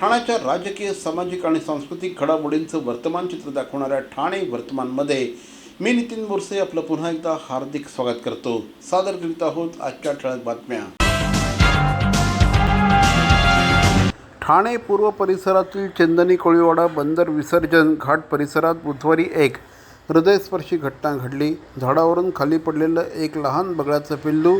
ठाण्याच्या राजकीय सामाजिक आणि सांस्कृतिक घडामोडींचं वर्तमान चित्र दाखवणाऱ्या ठाणे वर्तमानमध्ये मी नितीन बोरसे आपलं पुन्हा एकदा हार्दिक स्वागत करतो. सादर करीत आहोत आजच्या ठळक बातम्या. ठाणे पूर्व परिसरातील चंदनी कोळीवाडा बंदर विसर्जन घाट परिसरात बुधवारी एक हृदयस्पर्शी घटना घडली. झाडावरून खाली पडलेलं एक लहान बगळ्याचं पिल्लू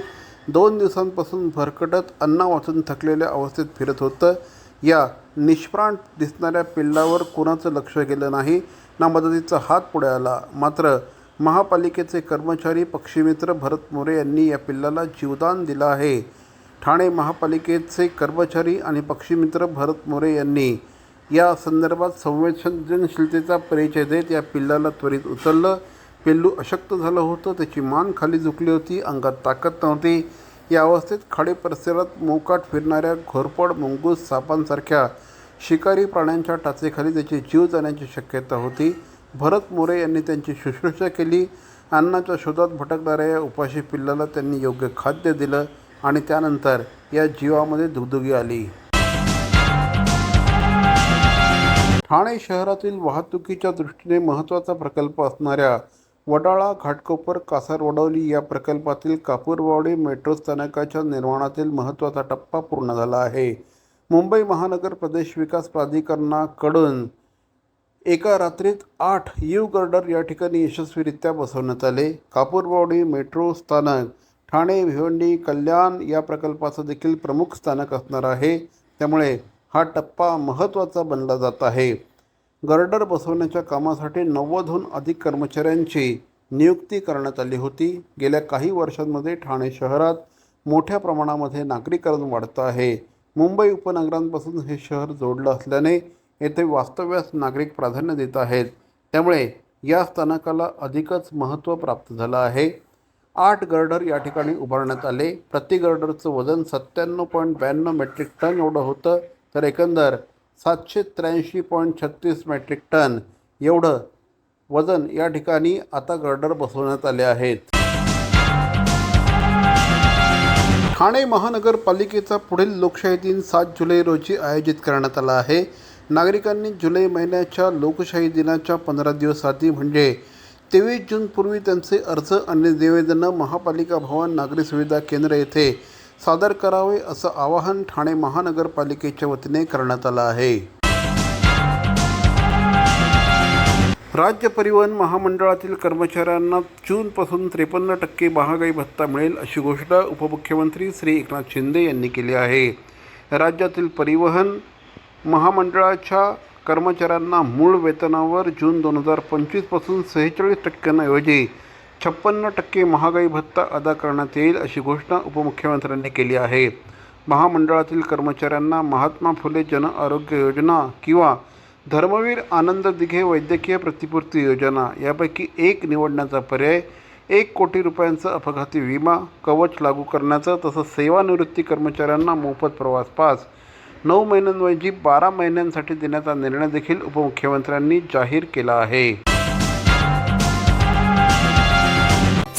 दोन दिवसांपासून भरकटत अन्ना वाचून थकलेल्या अवस्थेत फिरत होतं. या निष्प्राण दिसणाऱ्या पिल्लावर कोणाचं लक्ष गेलं नाही? ना मदतीचा हात पुढे आला. मात्र महापालिकेचे कर्मचारी पक्षीमित्र भरत मोरे यांनी या पिल्लाला जीवदान दिलं आहे. ठाणे महापालिकेचे कर्मचारी आणि पक्षीमित्र भरत मोरे यांनी या संदर्भात संवेदनशीलतेचा परिचय देत या पिल्लाला त्वरित उचललं. पिल्लू अशक्त झालं होतं त्याची मान खाली झुकली होती अंगात ताकद नव्हती. या अवस्थेत खाडी परिसरात मोकाट फिरणाऱ्या घोरपड मुंगूस सापांसारख्या शिकारी प्राण्यांच्या टाचेखाली त्याचे जीव जाण्याची शक्यता होती. भरत मोरे यांनी त्यांची शुश्रूषा केली. अन्नाच्या शोधात भटकणाऱ्या या उपाशी पिल्लाला त्यांनी योग्य खाद्य दिलं आणि त्यानंतर या जीवामध्ये दुगदुगी आली. ठाणे शहरातील वाहतुकीच्या दृष्टीने महत्त्वाचा प्रकल्प असणाऱ्या वडाळा घाटकोपर कासारवडवली या प्रकल्पातील कापूरवाडी मेट्रो स्थानकाच्या निर्माणातील महत्त्वाचा टप्पा पूर्ण झाला आहे. मुंबई महानगर प्रदेश विकास प्राधिकरणाकडून एका रात्रीत आठ यू गर्डर या ठिकाणी यशस्वीरित्या बसवण्यात आले. कापूरवाडी मेट्रो स्थानक ठाणे भिवंडी कल्याण या प्रकल्पाचं देखील प्रमुख स्थानक असणार आहे. त्यामुळे हा टप्पा महत्त्वाचा बनला जात आहे. गर्डर बसवण्याच्या कामासाठी नव्वदहून अधिक कर्मचाऱ्यांची नियुक्ती करण्यात आली होती. गेल्या काही वर्षांमध्ये ठाणे शहरात मोठ्या प्रमाणामध्ये नागरीकरण वाढतं आहे. मुंबई उपनगरांपासून हे शहर जोडलं असल्याने येथे वास्तव्यास नागरिक प्राधान्य देत आहेत. त्यामुळे या स्थानकाला अधिकच महत्त्व प्राप्त झालं आहे. आठ गर्डर या ठिकाणी उभारण्यात आले. प्रति गर्डरचं वजन सत्त्याण्णव पॉईंट ब्याण्णव मेट्रिक टन एवढं होतं. तर एकंदर सातशे त्र्याऐंशी पॉईंट छत्तीस मेट्रिक टन एवढं वजन या ठिकाणी आता गर्डर बसवण्यात आले आहेत. ठाणे महानगरपालिकेचा पुढील लोकशाही दिन सात जुलै रोजी आयोजित करण्यात आला आहे. नागरिकांनी जुलै महिन्याच्या लोकशाही दिनाच्या पंधरा दिवस आधी म्हणजे तेवीस जूनपूर्वी त्यांचे अर्ज आणि निवेदनं महापालिका भवन नागरी सुविधा केंद्र येथे सादर करावे असं आवाहन ठाणे महानगरपालिकेच्या वतीने करण्यात आलं आहे. राज्य परिवहन महामंडळातील कर्मचाऱ्यांना जूनपासून त्रेपन्न टक्के महागाई भत्ता मिळेल अशी घोषणा उपमुख्यमंत्री श्री एकनाथ शिंदे यांनी केली आहे. राज्यातील परिवहन महामंडळाच्या कर्मचाऱ्यांना मूळ वेतनावर जून दोन हजार पंचवीसपासून सेहेचाळीस टक्क्यांऐवजी छप्पन्न टक्के महागाई भत्ता अदा करण्यात येईल अशी घोषणा उपमुख्यमंत्र्यांनी केली आहे. महामंडळातील कर्मचाऱ्यांना महात्मा फुले जन आरोग्य योजना किंवा धर्मवीर आनंद दिघे वैद्यकीय प्रतिपूर्ती योजना यापैकी एक निवडण्याचा पर्याय एक कोटी रुपयांचा अपघाती विमा कवच लागू करण्याचं तसंच सेवानिवृत्ती कर्मचाऱ्यांना मोफत प्रवास पास नऊ महिन्यांऐवजी बारा महिन्यांसाठी देण्याचा निर्णय देखील उपमुख्यमंत्र्यांनी जाहीर केला आहे.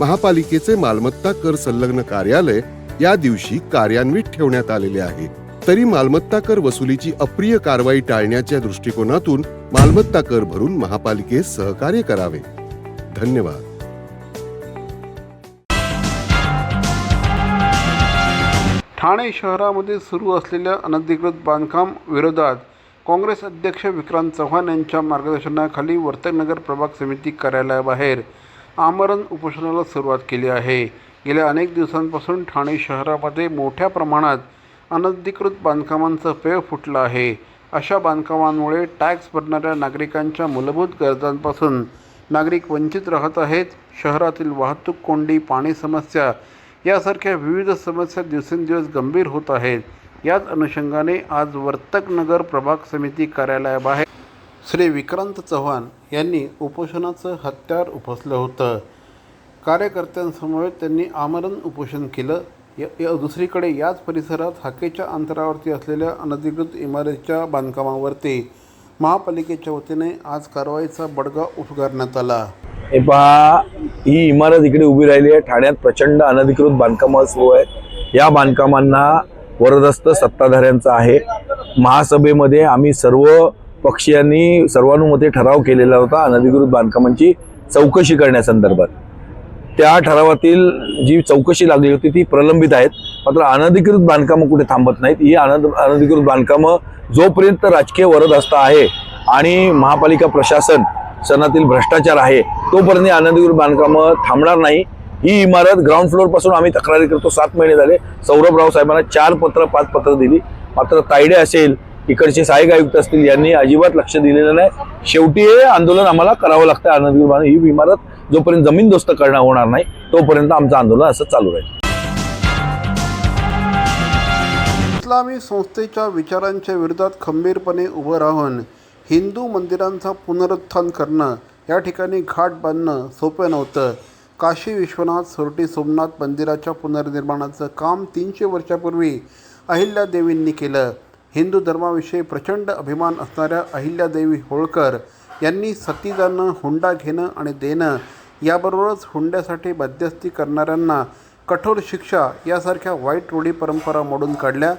महापालिकेचे मालमत्ता कर संलग्न कार्यालय या दिवशी कार्यान्वित ठेवण्यात आलेले आहे. तरी मालमत्ता कर वसुलीची अप्रिय कारवाई टाळण्याच्या दृष्टिकोनातून मालमत्ता कर भरून महापालिकेस सहकार्य करावे. धन्यवाद. ठाणे शहरामध्ये सुरू असलेल्या अनधिकृत बांधकाम विरोधात काँग्रेस अध्यक्ष विक्रांत चव्हाण यांच्या मार्गदर्शनाखाली वर्तकनगर प्रभाग समिती कार्यालयाबाहेर आमरण उपोषणाला सुरुवात केली आहे. गेल्या अनेक दिवसांपासून ठाणे शहरामध्ये मोठ्या प्रमाणात अनधिकृत बांधकामांचं पेव फुटलं आहे. अशा बांधकामांमुळे टॅक्स भरणाऱ्या नागरिकांच्या मूलभूत गरजांपासून नागरिक वंचित राहत आहेत. शहरातील वाहतूक कोंडी पाणी समस्या यासारख्या विविध समस्या दिवसेंदिवस गंभीर होत आहेत. याच अनुषंगाने आज वर्तक नगर प्रभाग समिती कार्यालयाबाहेर श्री विक्रांत चव्हाण यांनी उपोषणाचं हत्यार उपसलं होतं. कार्यकर्त्यांसमवेत त्यांनी आमरण उपोषण केलं. या या- दुसरीकडे याच परिसरात हाकेच्या अंतरावरती असलेल्या अनधिकृत इमारतीच्या बांधकामावरती महापालिकेच्या वतीने आज कारवाईचा बडगा उद्गारण्यात आला. हे पहा ही इमारत इकडे उभी राहिली आहे. ठाण्यात प्रचंड अनधिकृत बांधकामं सुरू आहेत. या बांधकामांना वरदस्त सत्ताधाऱ्यांचा आहे. महासभेमध्ये आम्ही सर्व पक्षीयांनी सर्वानुमते ठराव केलेला होता अनधिकृत बांधकामांची चौकशी करण्यासंदर्भात. त्या ठरावातील जी चौकशी लागली होती ती प्रलंबित आहेत. मात्र अनधिकृत बांधकामं कुठे थांबत नाहीत ही अनध अनधिकृत बांधकामं जोपर्यंत राजकीय वरदहस्ता आहे आणि महापालिका प्रशासन सणातील भ्रष्टाचार आहे तोपर्यंत ही अनधिकृत बांधकामं थांबणार नाही. ही इमारत ग्राउंड फ्लोअरपासून आम्ही तक्रारी करतो सात महिने झाले. सौरभराव साहेबांना चार पत्र पाच पत्र दिली. मात्र तायडे असेल इकडचे सहाय्यक आयुक्त असतील यांनी अजिबात लक्ष दिलेलं नाही. शेवटी हे आंदोलन आम्हाला करावं लागतं आनंदगीर बांध- ही इमारत जोपर्यंत जमीनदोस्त करणं होणार नाही तोपर्यंत आमचं आंदोलन असं चालू राहील. इस्लामी संस्थेच्या विचारांच्या विरोधात खंबीरपणे उभं राहून हिंदू मंदिरांचा पुनरुत्थान करणं या ठिकाणी घाट बांधणं सोपं नव्हतं. काशी विश्वनाथ सोरटी सोमनाथ मंदिराच्या पुनर्निर्माणाचं काम तीनशे वर्षापूर्वी अहिल्यादेवींनी केलं. हिंदू धर्माविषयी प्रचंड अभिमान असणाऱ्या अहिल्यादेवी होळकर यांनी सती जाणं हुंडा घेणं आणि देणं याबरोबरच हुंड्यासाठी मध्यस्थी करणाऱ्यांना कठोर शिक्षा यासारख्या वाईट रूढी परंपरा मोडून काढल्या.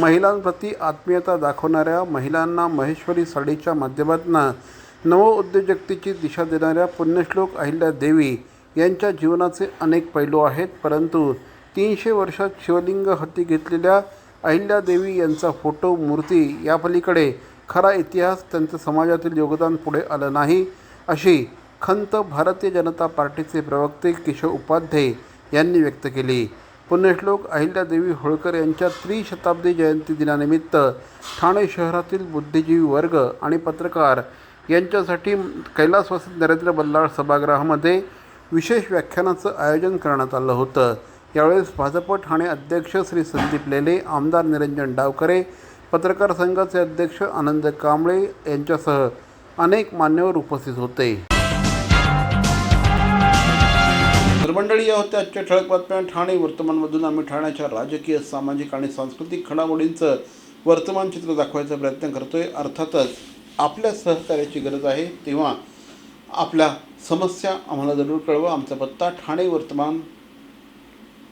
महिलांप्रती आत्मीयता दाखवणाऱ्या महिलांना महेश्वरी साडीच्या माध्यमातून नवउद्योजकतेची दिशा देणाऱ्या पुण्यश्लोक अहिल्या देवी यांच्या जीवनाचे अनेक पैलू आहेत परंतु तीनशे वर्षात शिवलिंग हाती घेतलेल्या अहिल्यादेवी यांचा फोटो मूर्ती यापलीकडे खरा इतिहास त्यांचं समाजातील योगदान पुढे आलं नाही अशी खंत भारतीय जनता पार्टीचे प्रवक्ते किशोर उपाध्ये यांनी व्यक्त केली. पुण्यश्लोक अहिल्यादेवी होळकर यांच्या त्रिशताब्दी जयंती दिनानिमित्त ठाणे शहरातील बुद्धिजीवी वर्ग आणि पत्रकार यांच्यासाठी कैलासवासी नरेंद्र बल्लाळ सभागृहामध्ये विशेष व्याख्यानाचं आयोजन करण्यात आलं होतं. यावेळेस भाजप ठाणे अध्यक्ष श्री संदीप लेले आमदार निरंजन डावकरे पत्रकार संघाचे अध्यक्ष आनंद कांबळे यांच्यासह अनेक मान्यवर उपस्थित होते. तर मंडळी या होत्या आजच्या ठळक बातम्या. ठाणे वर्तमानमधून आम्ही ठाण्याच्या राजकीय सामाजिक आणि सांस्कृतिक घडामोडींचं वर्तमान चित्र दाखवायचा प्रयत्न करतोय. अर्थातच आपल्या सहकार्याची गरज आहे. तेव्हा आपल्या समस्या आम्हाला जरूर कळवा. आमचा पत्ता ठाणे वर्तमान